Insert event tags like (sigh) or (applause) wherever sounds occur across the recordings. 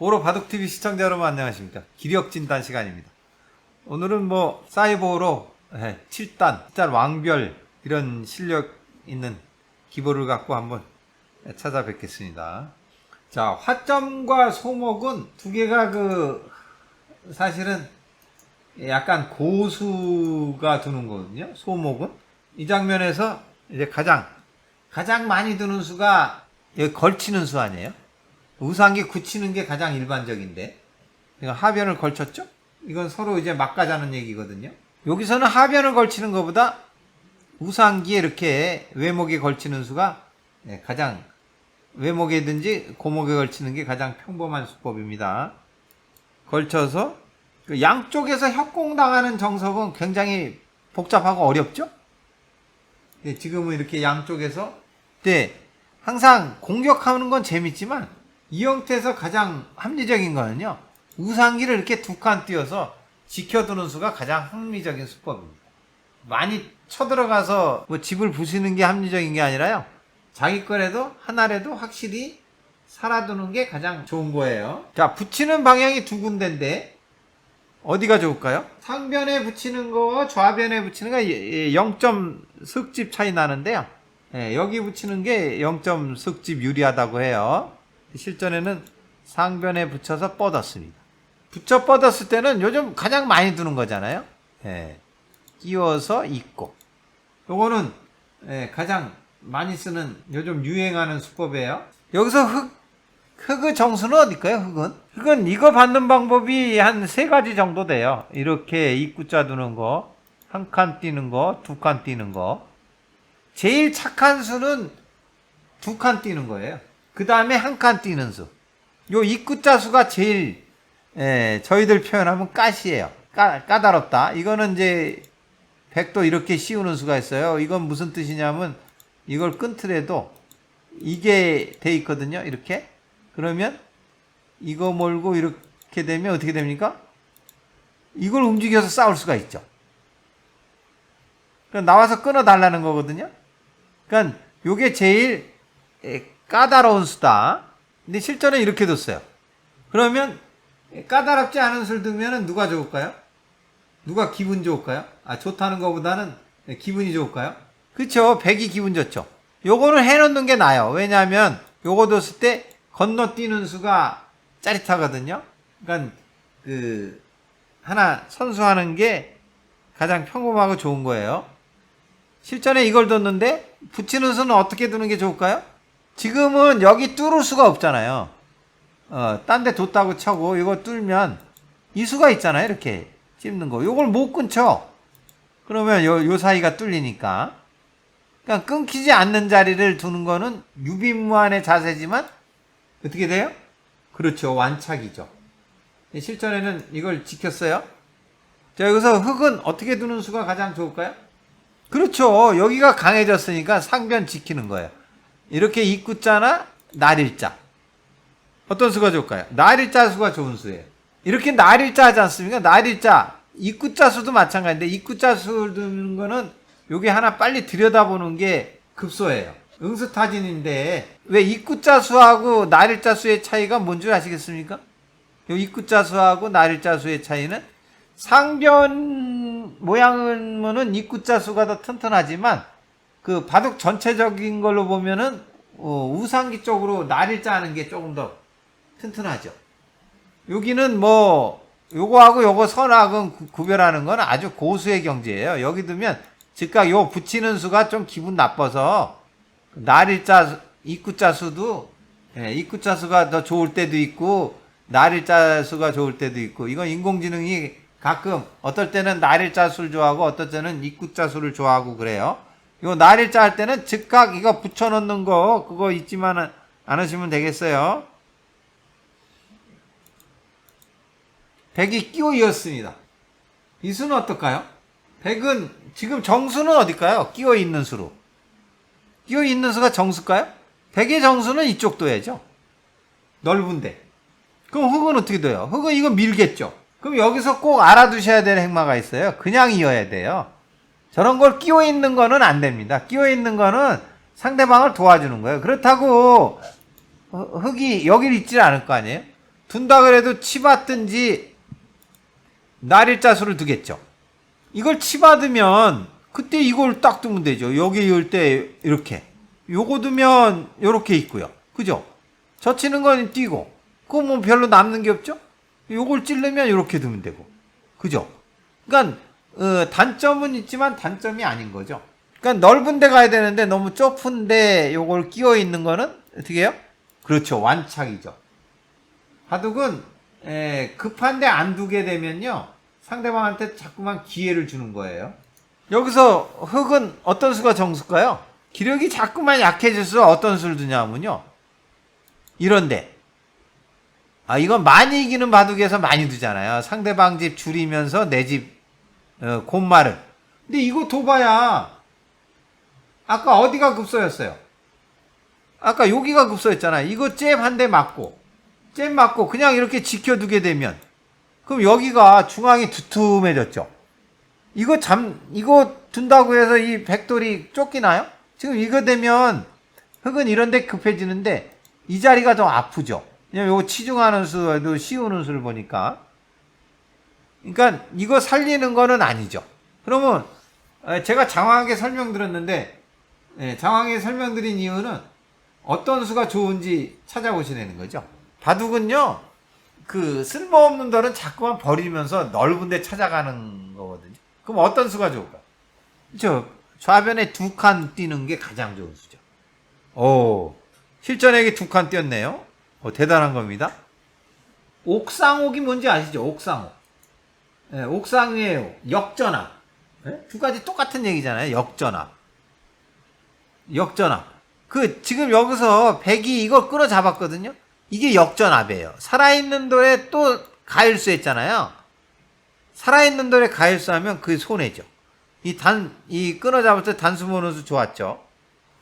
오로 바둑TV 시청자 여러분 안녕하십니까. 기력 진단 시간입니다. 오늘은 뭐, 사이버로 7단, 7단 왕별, 이런 실력 있는 기보를 갖고 한번 찾아뵙겠습니다. 자, 화점과 소목은 두 개가 그, 사실은 약간 고수가 두는 거거든요. 소목은. 이 장면에서 이제 가장, 가장 많이 두는 수가 걸치는 수 아니에요? 우상기 굳히는 게 가장 일반적인데. 그러니까 하변을 걸쳤죠? 이건 서로 이제 막 가자는 얘기거든요. 여기서는 하변을 걸치는 것보다 우상기에 이렇게 외목에 걸치는 수가 예, 가장 외목에든지 고목에 걸치는 게 가장 평범한 수법입니다. 걸쳐서 그 양쪽에서 협공당하는 정석은 굉장히 복잡하고 어렵죠? 예, 지금은 이렇게 양쪽에서 네, 항상 공격하는 건 재밌지만 이 형태에서 가장 합리적인 거는요. 우상기를 이렇게 두 칸 띄어서 지켜두는 수가 가장 합리적인 수법입니다. 많이 쳐들어가서 뭐 집을 부수는 게 합리적인 게 아니라요. 자기 거라도 하나라도 확실히 살아두는 게 가장 좋은 거예요. 자, 붙이는 방향이 두 군데인데 어디가 좋을까요? 상변에 붙이는 거와 좌변에 붙이는 거 0점 슥집 차이 나는데요. 예, 여기 붙이는 게 0점 슥집 유리하다고 해요. 실전에는 상변에 붙여서 뻗었습니다. 붙여 뻗었을 때는 요즘 가장 많이 두는 거잖아요. 예, 끼워서 입고. 요거는 예, 가장 많이 쓰는 요즘 유행하는 수법이에요. 여기서 흙, 흙의 정수는 어딜까요? 흙은? 흙은 이거 받는 방법이 한 세 가지 정도 돼요. 이렇게 입구자 두는 거, 한칸 띄는 거, 두칸 띄는 거. 제일 착한 수는 두칸 띄는 거예요. 그 다음에 한칸 띄는 수. 요 입구자 수가 제일 예, 저희들 표현하면 가시예요. 까, 까다롭다. 이거는 이제 백도 이렇게 씌우는 수가 있어요. 이건 무슨 뜻이냐면 이걸 끊더라도 이게 돼 있거든요. 이렇게. 그러면 이거 몰고 이렇게 되면 어떻게 됩니까? 이걸 움직여서 싸울 수가 있죠. 그러니까 나와서 끊어 달라는 거거든요. 그러니까 요게 제일 에, 까다로운 수다. 근데 실전에 이렇게 뒀어요. 그러면 까다롭지 않은 수를 두면은 누가 좋을까요? 누가 기분 좋을까요? 아, 좋다는 것보다는 기분이 좋을까요? 그쵸. 백이 기분 좋죠. 요거는 해놓는 게 나아요. 왜냐하면 요거 뒀을 때 건너뛰는 수가 짜릿하거든요. 그러니까 그 하나 선수하는 게 가장 평범하고 좋은 거예요. 실전에 이걸 뒀는데 붙이는 수는 어떻게 두는 게 좋을까요? 지금은 여기 뚫을 수가 없잖아요. 어, 딴 데 뒀다고 쳐고 이거 뚫면 이 수가 있잖아요. 이렇게 찝는 거. 요걸 못 끊죠. 그러면 요, 요 사이가 뚫리니까. 그러니까 끊기지 않는 자리를 두는 거는 유비무한의 자세지만 어떻게 돼요? 그렇죠. 완착이죠. 실전에는 이걸 지켰어요. 자, 여기서 흙은 어떻게 두는 수가 가장 좋을까요? 그렇죠. 여기가 강해졌으니까 상변 지키는 거예요. 이렇게 입구자나 날일자. 어떤 수가 좋을까요? 날일자 수가 좋은 수예요. 이렇게 날일자 하지 않습니까? 날일자. 입구자 수도 마찬가지인데 입구자 수를 두는 거는 요게 하나 빨리 들여다보는 게 급소예요. 응수타진인데 왜 입구자 수하고 날일자 수의 차이가 뭔 줄 아시겠습니까? 요 입구자 수하고 날일자 수의 차이는 상변 모양은 입구자 수가 더 튼튼하지만 그 바둑 전체적인 걸로 보면은 어, 우상기 쪽으로 날일자 하는 게 조금 더 튼튼하죠. 여기는 뭐 요거하고 요거 선악은 구- 구별하는 건 아주 고수의 경지예요. 여기 두면 즉각 요 붙이는 수가 좀 기분 나빠서 날일자 입구자 수도 예, 입구자 수가 더 좋을 때도 있고 날일자 수가 좋을 때도 있고 이건 인공지능이 가끔 어떨 때는 날일자 수를 좋아하고 어떨 때는 입구자 수를 좋아하고 그래요. 요 날일자 할 때는 즉각 이거 붙여놓는 거 그거 잊지만 않으시면 되겠어요. 백이 끼워 이었습니다. 이 수는 어떨까요? 백은 지금 정수는 어딜까요? 끼워 있는 수로. 끼워 있는 수가 정수일까요? 백의 정수는 이쪽 둬야죠. 넓은데. 그럼 흙은 어떻게 돼요? 흙은 이거 밀겠죠. 그럼 여기서 꼭 알아두셔야 될 행마가 있어요. 그냥 이어야 돼요. 저런 걸 끼워 있는 거는 안 됩니다. 끼워 있는 거는 상대방을 도와주는 거예요. 그렇다고 흙- 흙이 여길 있질 않을 거 아니에요? 둔다 그래도 치받든지 날일자 수를 두겠죠. 이걸 치받으면 그때 이걸 딱 두면 되죠. 여기 이을 때 이렇게. 요거 두면 요렇게 있고요. 그죠? 젖히는 건 띄고. 그거 뭐 별로 남는 게 없죠? 요걸 찌르면 이렇게 두면 되고. 그죠? 그러니까 어, 단점은 있지만 단점이 아닌 거죠. 그러니까 넓은 데 가야 되는데 너무 좁은데 요걸 끼워 있는 거는 어떻게 해요? 그렇죠. 완착이죠. 바둑은 에, 급한데 안 두게 되면요. 상대방한테 자꾸만 기회를 주는 거예요. 여기서 흙은 어떤 수가 정수일까요? 기력이 자꾸만 약해질수록 어떤 수를 두냐면요. 이런데. 아, 이건 많이 이기는 바둑에서 많이 두잖아요. 상대방 집 줄이면서 내 집, 어, 곰말을. 근데 이거 둬봐야, 아까 어디가 급소였어요? 아까 여기가 급소였잖아요. 이거 잽 한 대 맞고, 잽 맞고, 그냥 이렇게 지켜두게 되면, 그럼 여기가 중앙이 두툼해졌죠? 이거 잠, 이거 둔다고 해서 이 백돌이 쫓기나요? 지금 이거 되면 흙은 이런데 급해지는데 이 자리가 더 아프죠. 왜냐면 요거 치중하는 수도 씌우는 수를 보니까. 그러니까 이거 살리는 거는 아니죠. 그러면 에, 제가 장황하게 설명드렸는데 예, 장황하게 설명드린 이유는 어떤 수가 좋은지 찾아보시라는 거죠. 바둑은요. 그 쓸모없는 돌은 자꾸만 버리면서 넓은 데 찾아가는 거거든요. 그럼 어떤 수가 좋을까? 저 좌변에 두 칸 뛰는 게 가장 좋은 수죠. 오, 실전에게 두 칸 뛰었네요. 오, 대단한 겁니다. 옥상옥이 뭔지 아시죠? 옥상옥. 예, 옥상이에요. 역전압. 예? 두 가지 똑같은 얘기잖아요. 역전압. 역전압. 그 지금 여기서 백이 이걸 끌어잡았거든요. 이게 역전압이에요. 살아있는 돌에 또 가일수 했잖아요. 살아있는 돌에 가일수 하면 그게 손해죠. 이 단, 이 끊어 잡을 때 단수 모는 수 좋았죠.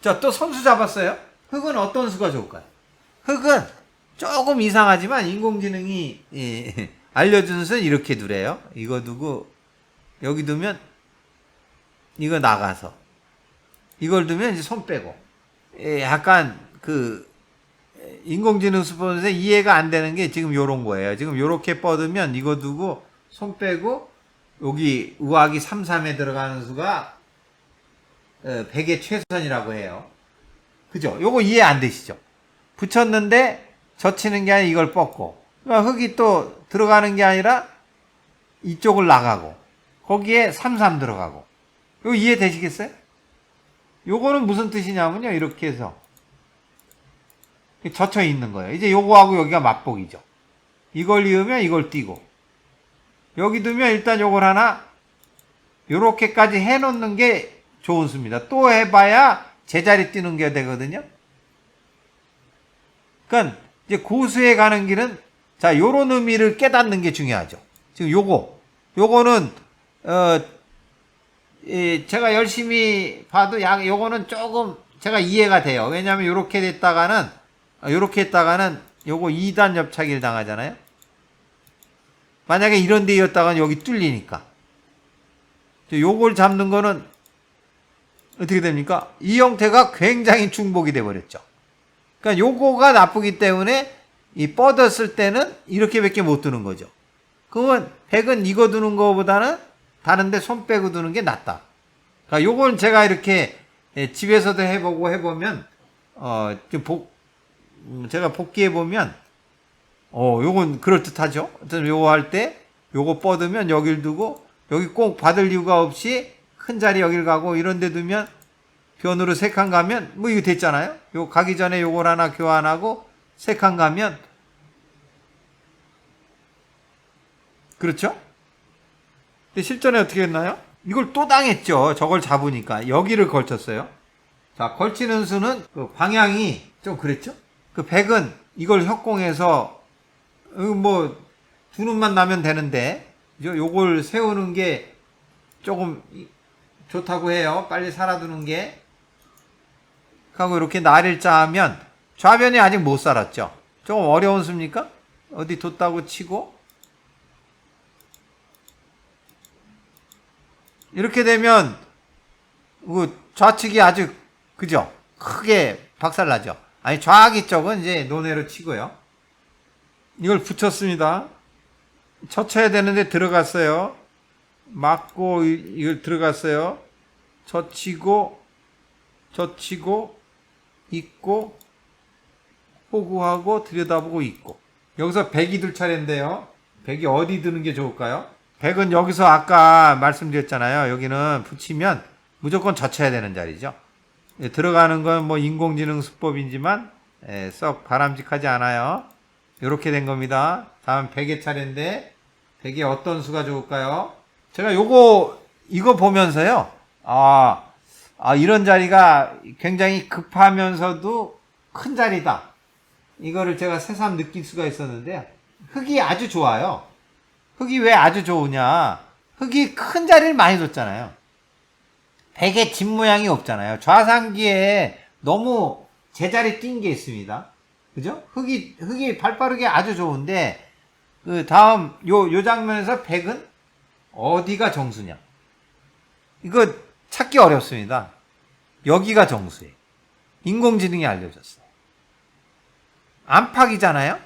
자, 또 선수 잡았어요. 흙은 어떤 수가 좋을까요? 흙은 조금 이상하지만 인공지능이 예, 알려준 수는 이렇게 두래요. 이거 두고 여기 두면 이거 나가서 이걸 두면 이제 손 빼고 예, 약간 그 인공지능 스폰에 이해가 안 되는 게 지금 요런 거예요. 지금 요렇게 뻗으면 이거 두고 손 빼고 여기 우악이 3, 3에 들어가는 수가 100의 최선이라고 해요. 그죠? 요거 이해 안 되시죠? 붙였는데 젖히는 게 아니라 이걸 뻗고 그러니까 흙이 또 들어가는 게 아니라 이쪽을 나가고 거기에 3, 3 들어가고 요거 이해 되시겠어요? 요거는 무슨 뜻이냐면요. 이렇게 해서 젖혀 있는 거예요. 이제 요거하고 여기가 맞복이죠. 이걸 이으면 이걸 띄고 여기 두면 일단 요걸 하나 요렇게까지 해놓는 게 좋은 수입니다. 또 해봐야 제자리 뛰는 게 되거든요. 그러니까 이제 고수에 가는 길은 자 요런 의미를 깨닫는 게 중요하죠. 지금 요거 요거는 어 이, 제가 열심히 봐도 약 요거는 조금 제가 이해가 돼요. 왜냐하면 요렇게 됐다가는 아, 요렇게 했다가는 요거 2단 옆차기를 당하잖아요. 만약에 이런 데였다가는 여기 뚫리니까. 요걸 잡는 거는 어떻게 됩니까? 이 형태가 굉장히 중복이 돼 버렸죠. 그러니까 요거가 나쁘기 때문에 이 뻗었을 때는 이렇게밖에 못 두는 거죠. 그러면 백은 이거 두는 거보다는 다른데 손 빼고 두는 게 낫다. 그러니까 요건 제가 이렇게 예, 집에서도 해보고 해보면 어, 좀 복, 음, 제가 복귀해 보면 어, 요건 그럴 듯하죠. 어떤 요거 할 때 요거 뻗으면 여길 두고 여기 꼭 받을 이유가 없이 큰 자리 여길 가고 이런 데 두면 변으로 세 칸 가면 뭐 이거 됐잖아요. 요 가기 전에 요걸 하나 교환하고 세 칸 가면 그렇죠? 근데 실전에 어떻게 했나요? 이걸 또 당했죠. 저걸 잡으니까 여기를 걸쳤어요. 자, 걸치는 수는 그 방향이 좀 그랬죠? 그 백은 이걸 협공해서 어, 뭐 두 눈만 나면 되는데 요- 요걸 세우는 게 조금 이- 좋다고 해요. 빨리 살아두는 게. 하고 이렇게 날일자 하면 좌변이 아직 못 살았죠. 조금 어려운 수입니까? 어디 뒀다고 치고 이렇게 되면 그 좌측이 아주 그죠? 크게 박살나죠. 아니 좌악이 쪽은 이제 논외로 치고요. 이걸 붙였습니다. 젖혀야 되는데 들어갔어요. 맞고 이- 이걸 들어갔어요. 젖히고 젖히고 있고 호구하고 들여다보고 있고 여기서 백이 둘 차례인데요. 백이 어디 드는 게 좋을까요? 백은 여기서 아까 말씀드렸잖아요. 여기는 붙이면 무조건 젖혀야 되는 자리죠. 예, 들어가는 건 뭐 인공지능 수법이지만 예, 썩 바람직하지 않아요. 이렇게 된 겁니다. 다음 100의 차례인데 100에 어떤 수가 좋을까요? 제가 요거 이거 보면서요. 아, 아 이런 자리가 굉장히 급하면서도 큰 자리다. 이거를 제가 새삼 느낄 수가 있었는데 흙이 아주 좋아요. 흙이 왜 아주 좋으냐? 흙이 큰 자리를 많이 줬잖아요. 백의 집 모양이 없잖아요. 좌상기에 너무 제자리 뛴 게 있습니다. 그죠? 흙이, 흙이 발빠르게 아주 좋은데, 그 다음, 요, 요 장면에서 백은 어디가 정수냐? 이거 찾기 어렵습니다. 여기가 정수예요. 인공지능이 알려줬어요. 안팎이잖아요?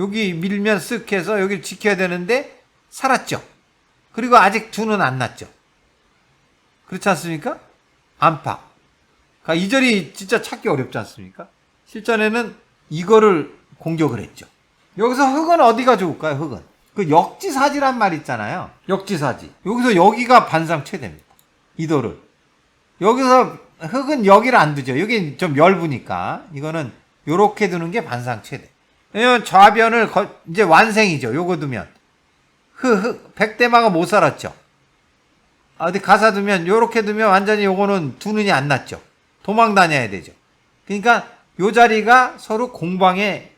여기 밀면 쓱 해서 여기 지켜야 되는데, 살았죠? 그리고 아직 두는 안 났죠? 그렇지 않습니까? 안팎. 그러니까 이 절이 진짜 찾기 어렵지 않습니까? 실전에는 이거를 공격을 했죠. 여기서 흙은 어디가 좋을까요? 흙은 그 역지사지란 말 있잖아요. 역지사지. 여기서 여기가 반상 최대입니다. 이도를 여기서 흙은 여기를 안 두죠. 여기 좀 엷으니까 이거는 요렇게 두는 게 반상 최대. 왜냐면 좌변을 거- 이제 완생이죠. 요거 두면 흙, 백대마가 못 살았죠. 아, 어디 가사 두면 요렇게 두면 완전히 요거는 두 눈이 안 났죠. 도망 다녀야 되죠. 그러니까 요 자리가 서로 공방의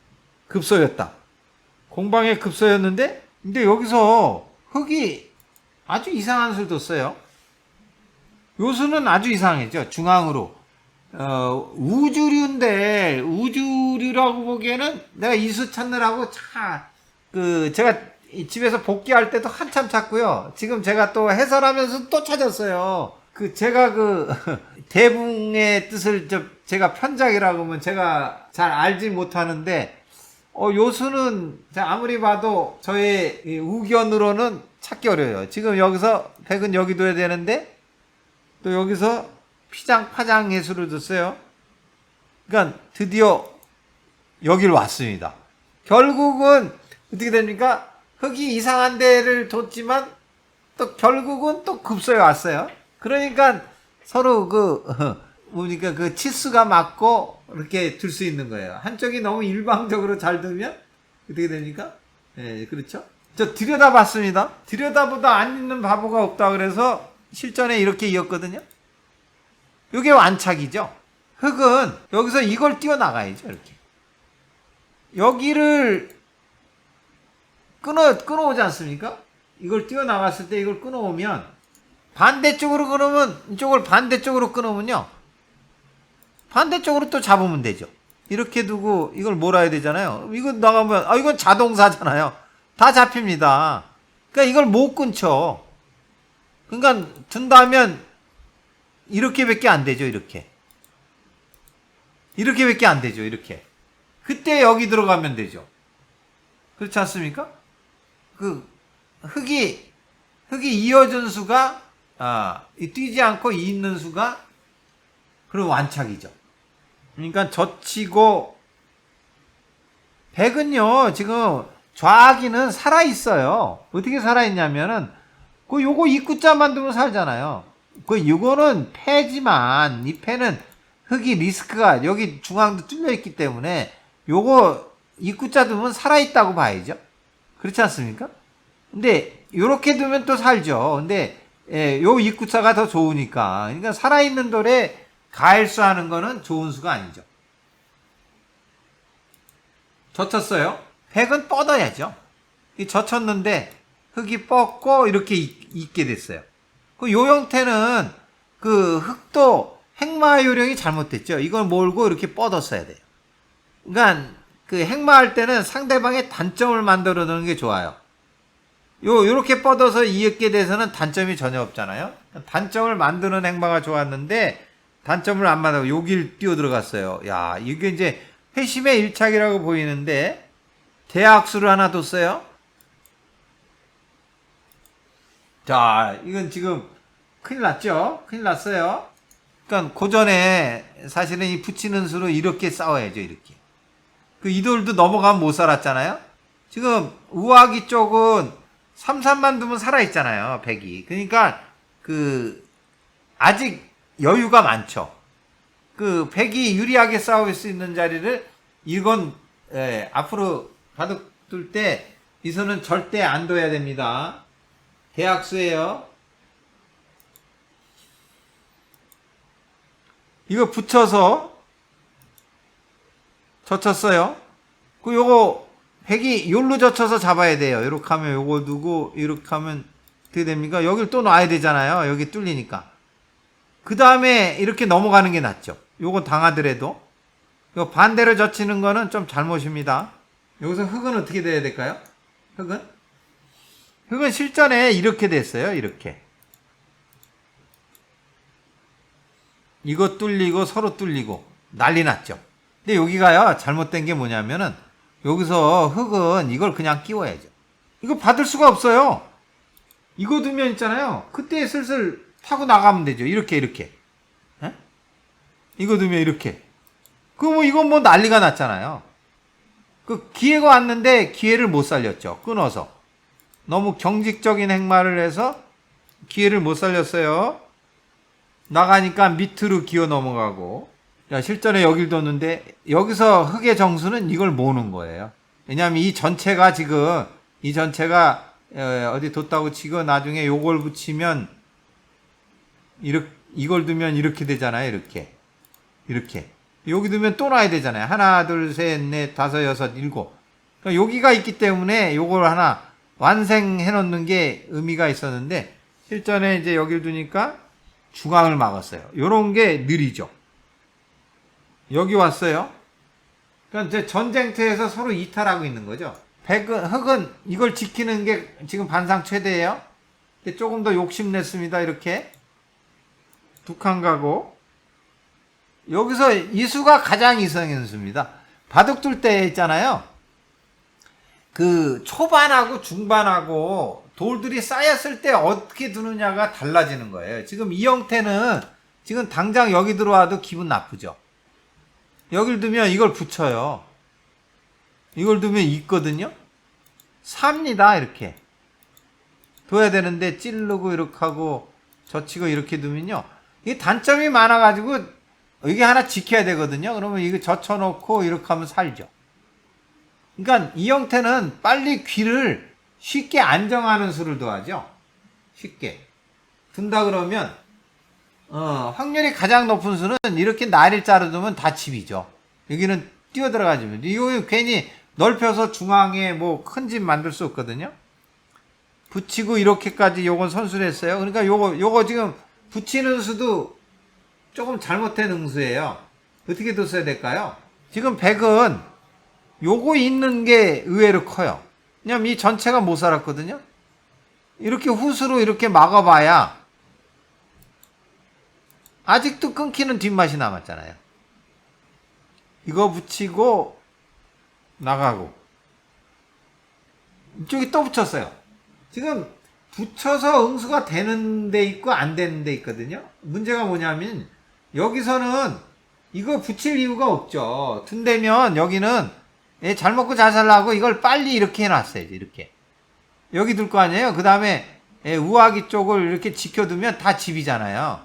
급소였다. 공방의 급소였는데 근데 여기서 흙이 아주 이상한 수를 뒀어요. 요 수는 아주 이상했죠. 중앙으로. 어, 우주류인데 우주류라고 보기에는 내가 이수 찾느라고 차, 그 제가 이 집에서 복귀할 때도 한참 찾고요. 지금 제가 또 해설하면서 또 찾았어요. 그 제가 그 (laughs) 대붕의 뜻을 저 제가 편작이라고 하면 제가 잘 알지 못하는데 어 요수는 아무리 봐도 저의 이 우견으로는 찾기 어려워요. 지금 여기서 백은 여기 둬야 되는데 또 여기서 피장 파장 예수를 뒀어요. 그러니까 드디어 여기를 왔습니다. 결국은 어떻게 됩니까? 흙이 이상한 데를 뒀지만 또 결국은 또 급소에 왔어요. 그러니까 서로 그 (laughs) 뭡니까 그 치수가 맞고 이렇게 둘 수 있는 거예요. 한쪽이 너무 일방적으로 잘 두면 어떻게 됩니까? 예, 그렇죠. 저 들여다봤습니다. 들여다보다 안 있는 바보가 없다 그래서 실전에 이렇게 이었거든요. 이게 완착이죠. 흙은 여기서 이걸 띄어나가야죠, 이렇게. 여기를 끊어, 끊어오지 않습니까? 이걸 띄어나갔을 때 이걸 끊어오면 반대쪽으로 끊으면 이쪽을 반대쪽으로 끊으면요. 반대쪽으로 또 잡으면 되죠. 이렇게 두고 이걸 몰아야 되잖아요. 이거 나가면 아 이건 자동사잖아요. 다 잡힙니다. 그러니까 이걸 못 끊죠. 그러니까 둔다면 이렇게밖에 안 되죠. 이렇게. 이렇게밖에 안 되죠. 이렇게. 그때 여기 들어가면 되죠. 그렇지 않습니까? 그 흙이 흙이 이어진 수가 아, 이 뛰지 않고 있는 수가 그럼 완착이죠. 그러니까 젖히고 백은요 지금 좌기는 살아 있어요. 어떻게 살아 있냐면은 그 요거 입구자만 두면 살잖아요. 그 요거는 폐지만 이 폐는 흙이 리스크가 여기 중앙도 뚫려 있기 때문에 요거 입구자 두면 살아 있다고 봐야죠. 그렇지 않습니까? 근데 요렇게 두면 또 살죠. 근데 예, 요 입구차가 더 좋으니까. 그러니까 살아있는 돌에 가일수 하는 거는 좋은 수가 아니죠. 젖혔어요. 백은 뻗어야죠. 이 젖혔는데 흙이 뻗고 이렇게 있, 있게 됐어요. 그요 형태는 그 흙도 행마 요령이 잘못됐죠. 이걸 몰고 이렇게 뻗었어야 돼요. 그러니까 그 행마할 때는 상대방의 단점을 만들어 놓는 게 좋아요. 요, 요렇게 뻗어서 이었게 돼서는 단점이 전혀 없잖아요. 단점을 만드는 행마가 좋았는데, 단점을 안 만들고 여길 뛰어 들어갔어요. 야, 이게 이제 회심의 일착이라고 보이는데, 대학수를 하나 뒀어요. 자, 이건 지금 큰일 났죠? 큰일 났어요. 그러니까 고전에 사실은 이 붙이는 수로 이렇게 싸워야죠, 이렇게. 그 이돌도 넘어가면 못 살았잖아요? 지금 우아기 쪽은 3, 3만 두면 살아있잖아요, 100이. 그러니까 그 아직 여유가 많죠. 그 100이 유리하게 싸울 수 있는 자리를 이건 예, 앞으로 바둑 둘 때이 손은 절대 안 둬야 됩니다. 대학수예요. 이거 붙여서 젖혔어요. 그 요거 백이 요로 젖혀서 잡아야 돼요. 이렇게 하면 요거 두고 이렇게 하면 어떻게 됩니까? 여길 또 놔야 되잖아요. 여기 뚫리니까. 그 다음에 이렇게 넘어가는 게 낫죠. 요거 당하더라도. 요 반대로 젖히는 거는 좀 잘못입니다. 여기서 흙은 어떻게 돼야 될까요? 흙은? 흙은 실전에 이렇게 됐어요. 이렇게. 이거 뚫리고 서로 뚫리고 난리 났죠. 근데 여기가요 잘못된 게 뭐냐면은 여기서 흙은 이걸 그냥 끼워야죠. 이거 받을 수가 없어요. 이거 두면 있잖아요. 그때 슬슬 타고 나가면 되죠. 이렇게 이렇게. 에? 이거 두면 이렇게. 그 뭐 이건 뭐 난리가 났잖아요. 그 기회가 왔는데 기회를 못 살렸죠. 끊어서. 너무 경직적인 행마를 해서 기회를 못 살렸어요. 나가니까 밑으로 기어 넘어가고 야, 실전에 여길 뒀는데 여기서 흙의 정수는 이걸 모으는 거예요. 왜냐하면 이 전체가 지금 이 전체가 어, 어디 뒀다고 치고 나중에 요걸 붙이면 이렇게 이걸 두면 이렇게 되잖아요. 이렇게 이렇게 여기 두면 또 놔야 되잖아요. 하나 둘셋넷 다섯 여섯 일곱 그러니까 여기가 있기 때문에 요걸 하나 완성해 놓는 게 의미가 있었는데 실전에 이제 여기를 두니까 중앙을 막았어요. 요런 게 느리죠. 여기 왔어요. 그러니까 이제 전쟁터에서 서로 이탈하고 있는 거죠. 백은, 흑은 이걸 지키는 게 지금 반상 최대예요. 조금 더 욕심냈습니다. 이렇게. 두칸 가고. 여기서 이수가 가장 이성인 수입니다. 바둑 둘 때 있잖아요. 그 초반하고 중반하고 돌들이 쌓였을 때 어떻게 두느냐가 달라지는 거예요. 지금 이 형태는 지금 당장 여기 들어와도 기분 나쁘죠. 여길 두면 이걸 붙여요. 이걸 두면 있거든요. 삽니다 이렇게. 둬야 되는데 찌르고 이렇게 하고 젖히고 이렇게 두면요. 이게 단점이 많아가지고 이게 하나 지켜야 되거든요. 그러면 이거 젖혀놓고 이렇게 하면 살죠. 그러니까 이 형태는 빨리 귀를 쉽게 안정하는 수를 도하죠. 쉽게. 둔다 그러면 어, 확률이 가장 높은 수는 이렇게 날일자로 두면 다 집이죠. 여기는 뛰어 들어가지면 이거 괜히 넓혀서 중앙에 뭐 큰 집 만들 수 없거든요. 붙이고 이렇게까지 요건 선술했어요. 그러니까 요거 요거 지금 붙이는 수도 조금 잘못된 응수예요. 어떻게 뒀어야 될까요? 지금 100은 요거 있는 게 의외로 커요. 왜냐면 이 전체가 못 살았거든요. 이렇게 후수로 이렇게 막아봐야 아직도 끊기는 뒷맛이 남았잖아요. 이거 붙이고 나가고 이쪽이 또 붙였어요. 지금 붙여서 응수가 되는 데 있고 안 되는 데 있거든요. 문제가 뭐냐면 여기서는 이거 붙일 이유가 없죠. 둔대면 여기는 예, 잘 먹고 잘 살라고 이걸 빨리 이렇게 해놨어야지 이렇게 여기 둘 거 아니에요. 그 다음에 예, 우아기 쪽을 이렇게 지켜두면 다 집이잖아요.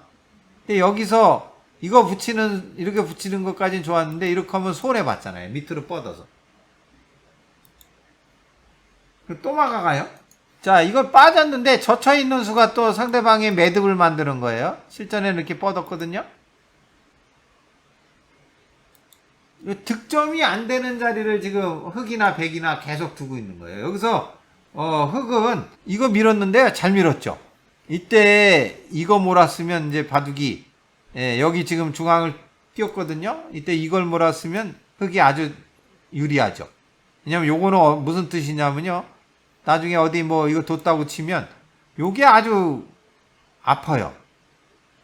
근데 여기서 이거 붙이는 이렇게 붙이는 것까지는 좋았는데 이렇게 하면 손해 봤잖아요. 밑으로 뻗어서. 그또 막아가요. 자, 이거 빠졌는데 젖혀 있는 수가 또 상대방의 매듭을 만드는 거예요. 실전에는 이렇게 뻗었거든요. 이 득점이 안 되는 자리를 지금 흑이나 백이나 계속 두고 있는 거예요. 여기서 어, 흑은 이거 밀었는데 잘 밀었죠. 이때 이거 몰았으면 이제 바둑이 예, 여기 지금 중앙을 띄웠거든요. 이때 이걸 몰았으면 흑이 아주 유리하죠. 왜냐면 요거는 어- 무슨 뜻이냐면요. 나중에 어디 뭐 이거 뒀다고 치면 요게 아주 아파요.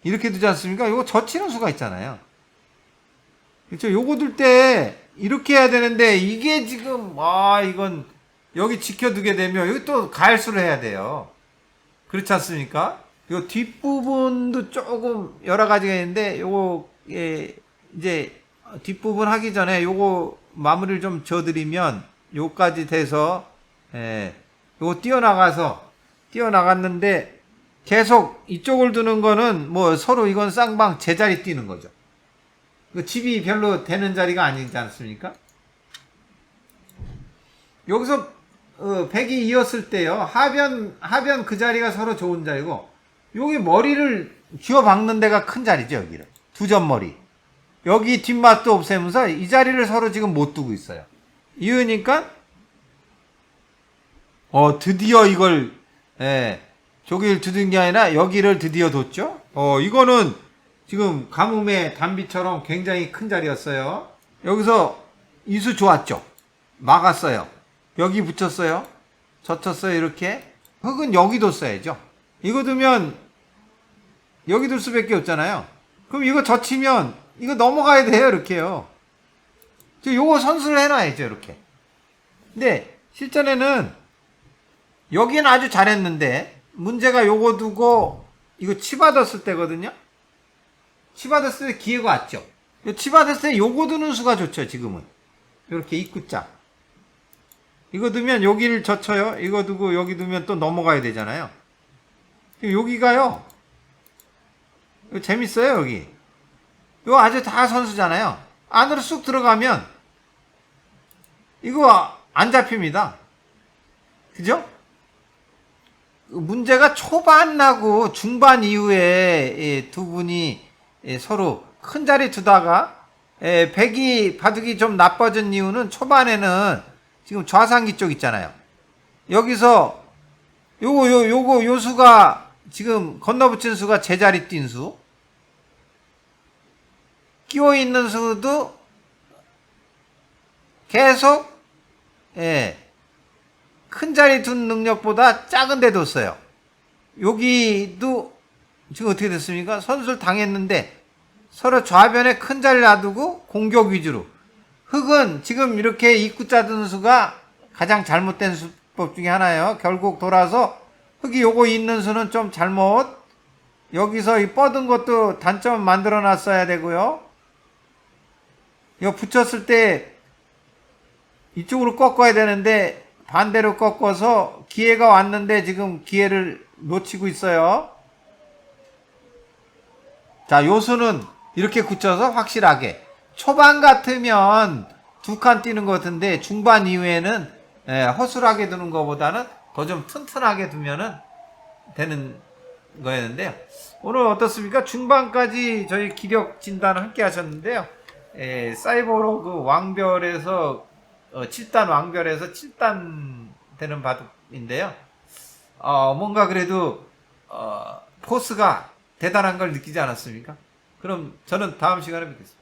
이렇게 두지 않습니까? 요거 젖히는 수가 있잖아요. 그렇죠. 요거 둘때 이렇게 해야 되는데 이게 지금 아 이건 여기 지켜두게 되면 여기 또 가열수를 해야 돼요. 그렇지 않습니까? 요 뒷부분도 조금 여러 가지가 있는데 요거 예, 이제 뒷부분 하기 전에 요거 마무리를 좀 줘드리면 요까지 돼서 예, 요거 뛰어나가서 뛰어나갔는데 계속 이쪽을 두는 거는 뭐 서로 이건 쌍방 제자리 뛰는 거죠. 그 집이 별로 되는 자리가 아니지 않습니까? 여기서 어, 백이 이었을 때요. 하변 하변 그 자리가 서로 좋은 자리고 여기 머리를 쥐어 박는 데가 큰 자리죠 여기를. 두 점 머리. 여기 뒷맛도 없애면서 이 자리를 서로 지금 못 두고 있어요. 이으니까 어 드디어 이걸 예 저기를 두든 게 아니라 여기를 드디어 뒀죠? 어 이거는 지금 가뭄의 단비처럼 굉장히 큰 자리였어요 여기서 이수 좋았죠 막았어요 여기 붙였어요. 젖혔어요. 이렇게. 흙은 여기 뒀어야죠. 이거 두면 여기 둘 수밖에 없잖아요. 그럼 이거 젖히면 이거 넘어가야 돼요. 이렇게요. 저 요거 선수를 해놔야죠. 이렇게. 근데 실전에는 여기는 아주 잘했는데 문제가 요거 두고 이거 치받았을 때거든요. 치받았을 때 기회가 왔죠. 요 치받았을 때 요거 두는 수가 좋죠. 지금은. 이렇게 입구자. 이거 두면 여기를 젖혀요. 이거 두고 여기 두면 또 넘어가야 되잖아요. 여기가요. 재밌어요, 여기. 이거 아주 다 선수잖아요. 안으로 쑥 들어가면 이거 안 잡힙니다. 그죠? 문제가 초반 나고 중반 이후에 예, 두 분이 예, 서로 큰 자리 두다가 예, 백이 바둑이 좀 나빠진 이유는 초반에는 지금 좌상기 쪽 있잖아요. 여기서 요거 요 요거 요 수가 지금 건너붙인 수가 제자리 뛴 수. 끼워 있는 수도 계속 예. 큰 자리 둔 능력보다 작은 데 뒀어요. 여기도 지금 어떻게 됐습니까? 선수를 당했는데 서로 좌변에 큰 자리를 놔두고 공격 위주로 흙은 지금 이렇게 입구 짜든 수가 가장 잘못된 수법 중에 하나예요. 결국 돌아서 흙이 요거 있는 수는 좀 잘못 여기서 이 뻗은 것도 단점 만들어 놨어야 되고요. 이거 붙였을 때 이쪽으로 꺾어야 되는데 반대로 꺾어서 기회가 왔는데 지금 기회를 놓치고 있어요. 자, 요수는 이렇게 굳혀서 확실하게 초반 같으면 두 칸 뛰는 것 같은데 중반 이후에는 예, 허술하게 두는 것보다는 더 좀 튼튼하게 두면은 되는 거였는데요. 오늘 어떻습니까? 중반까지 저희 기력 진단을 함께 하셨는데요. 예, 사이버로그 왕별에서 어, 7단 왕별에서 7단 되는 바둑인데요. 어, 뭔가 그래도 어, 포스가 대단한 걸 느끼지 않았습니까? 그럼 저는 다음 시간에 뵙겠습니다.